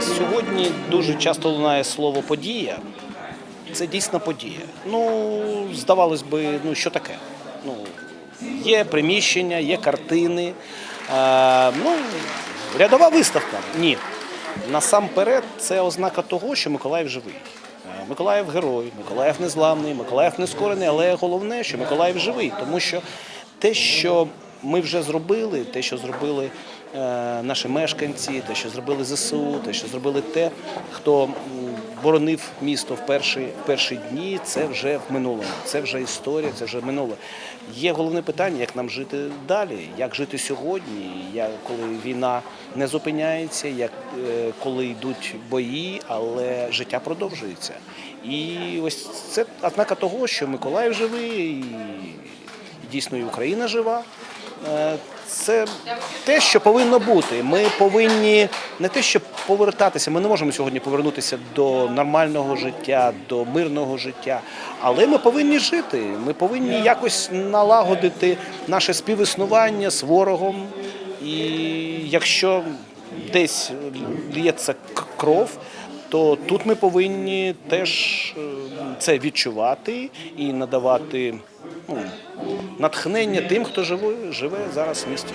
Сьогодні дуже часто лунає слово подія. Це дійсно подія. Ну, здавалось би, ну що таке? Ну, є приміщення, є картини. Е, ну, рядова виставка. Ні. Насамперед, це ознака того, що Миколаїв живий. Е, Миколаїв герой, Миколаїв незламний, Миколаїв нескорений, але головне, що Миколаїв живий, тому що те, що ми вже зробили, те, що зробили наші мешканці, те, що зробили ЗСУ, те, що зробили те, хто боронив місто в перші, перші дні, це вже в минулому, це вже історія, це вже минуле. Є головне питання, як нам жити далі, як жити сьогодні, як, коли війна не зупиняється, як, е, коли йдуть бої, але життя продовжується. І ось це ознака того, що Миколаїв живий, дійсно і Україна жива. Е, Це те, що повинно бути. Ми повинні не те, щоб повертатися. Ми не можемо сьогодні повернутися до нормального життя, до мирного життя. Але ми повинні жити. Ми повинні якось налагодити наше співіснування з ворогом. І якщо десь лється кров, то тут ми повинні теж е, це відчувати і надавати ну, натхнення тим, хто живе, живе зараз в місті.